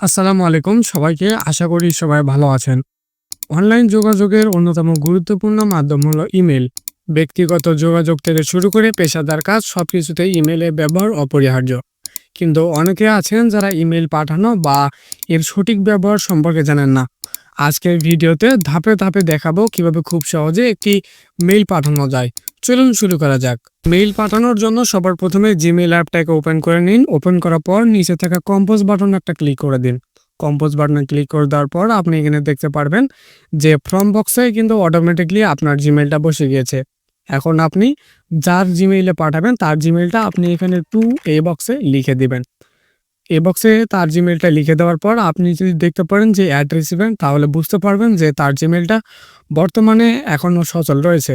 আসসালামু আলাইকুম সবাইকে, আশা করি সবাই ভালো আছেন। অনলাইন যোগাযোগের অন্যতম গুরুত্বপূর্ণ মাধ্যম হলো ইমেল। ব্যক্তিগত যোগাযোগ থেকে শুরু করে পেশাদার কাজ সব কিছুতে ইমেলের ব্যবহার অপরিহার্য। কিন্তু অনেকে আছেন যারা ইমেল পাঠানো বা এর সঠিক ব্যবহার সম্পর্কে জানেন না। আজকের ভিডিওতে ধাপে ধাপে দেখাবো কীভাবে খুব সহজে একটি মেইল পাঠানো যায়। চলুন শুরু করা যাক। মেইল পাঠানোর জন্য সবার প্রথমে জিমেইল অ্যাপটাকে ওপেন করে নিন। ওপেন করার পর নিচে থাকা কম্পোজ বাটন একটা ক্লিক করে দিন। কম্পোজ বাটনে ক্লিক করে দেওয়ার পর আপনি এখানে দেখতে পারবেন যে ফর্ম বক্সে কিন্তু অটোমেটিকলি আপনার জিমেইলটা বসে গিয়েছে। এখন আপনি যার জিমেইলে পাঠাবেন, তার জিমেইলটা আপনি এখানে টু এ বক্সে লিখে দিবেন। এ বক্সে তার জিমেইলটা লিখে দেওয়ার পর আপনি যদি দেখতে পারেন যে অ্যাড রিসিভেন্ট তাহলে বুঝতে পারবেন যে তার জিমেইলটা বর্তমানে এখনও সচল রয়েছে।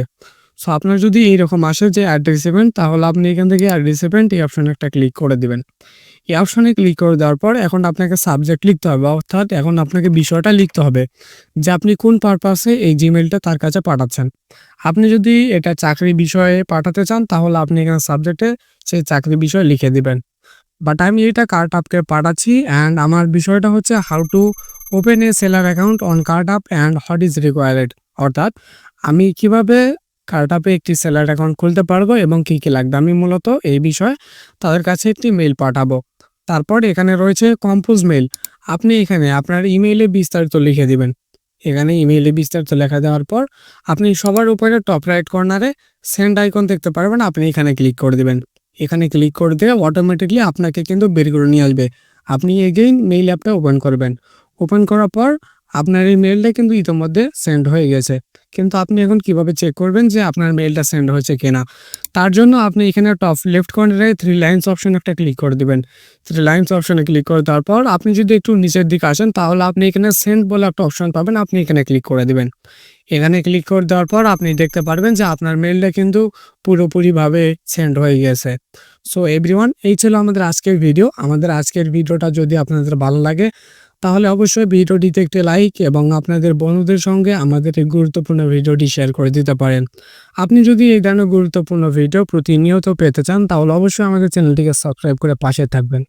সো আপনার যদি এইরকম আসে যে অ্যাড রিসিভেন্ট তাহলে আপনি এখান থেকে অ্যাড রিসিভেন্ট এই অপশনে একটা ক্লিক করে দেবেন। এই অপশনে ক্লিক করে দেওয়ার পর এখন আপনাকে সাবজেক্ট লিখতে হবে, অর্থাৎ এখন আপনাকে বিষয়টা লিখতে হবে যে আপনি কোন পারপাসে এই জিমেলটা তার কাছে পাঠাচ্ছেন। আপনি যদি এটা চাকরি বিষয়ে পাঠাতে চান, তাহলে আপনি এখানে সাবজেক্টে সেই চাকরি বিষয় লিখে দিবেন। বাট আমি এটা কার্ড আপকে পাঠাচ্ছি অ্যান্ড আমার বিষয়টা হচ্ছে how to open a seller account on card up and what is required অর্থাৎ আমি কীভাবে কার্ডআপে একটি সেলার অ্যাকাউন্ট খুলতে পারব এবং কী কী লাগবে? আমি মূলত এই বিষয়ে তাদের কাছে একটি মেইল পাঠাবো। তারপর এখানে রয়েছে কম্পোজ মেইল আপনি এখানে আপনার ইমেইলে বিস্তারিত লিখে দিবেন। এখানে ইমেইলে বিস্তারিত লেখা দেওয়ার পর আপনি সবার উপরে টপ রাইট কর্নারে সেন্ড আইকন দেখতে পারবেন, আপনি এখানে ক্লিক করে দিবেন। এখানে ক্লিক করে দিয়ে অটোমেটিকলি আপনাকে কিন্তু বের করে নিয়ে আসবে। আপনি এগেইন মেইল অ্যাপটা ওপেন করবেন। ওপেন করার পর আপনার এই মেলটা কিন্তু ইতিমধ্যে সেন্ড হয়ে গেছে। কিন্তু আপনি এখন কীভাবে চেক করবেন যে আপনার মেলটা সেন্ড হয়েছে কিনা? তার জন্য আপনি এখানে টপ লেফট কর্নারে থ্রি লাইন্স অপশন একটা ক্লিক করে দিবেন। থ্রি লাইন্স অপশনে ক্লিক করে দেওয়ার পর আপনি যদি একটু নিচের দিকে আসেন, তাহলে আপনি এখানে সেন্ড বলে একটা অপশন পাবেন, আপনি এখানে ক্লিক করে দিবেন। এখানে ক্লিক করে দেওয়ার পর আপনি দেখতে পারবেন যে আপনার মেইলটা কিন্তু পুরোপুরিভাবে সেন্ড হয়ে গেছে। সো এভরিওয়ান এই ছিল আমাদের আজকের ভিডিও আমাদের আজকের ভিডিওটা যদি আপনাদের ভালো লাগে তাহলে অবশ্যই ভিডিওটিতে একটি লাইক এবং আপনাদের বন্ধুদের সঙ্গে আমাদের এই গুরুত্বপূর্ণ ভিডিওটি শেয়ার করে দিতে পারেন। আপনি যদি এই ধরনের গুরুত্বপূর্ণ ভিডিও প্রতিনিয়ত পেতে চান, তাহলে অবশ্যই আমাদের চ্যানেলটিকে সাবস্ক্রাইব করে পাশে থাকবেন।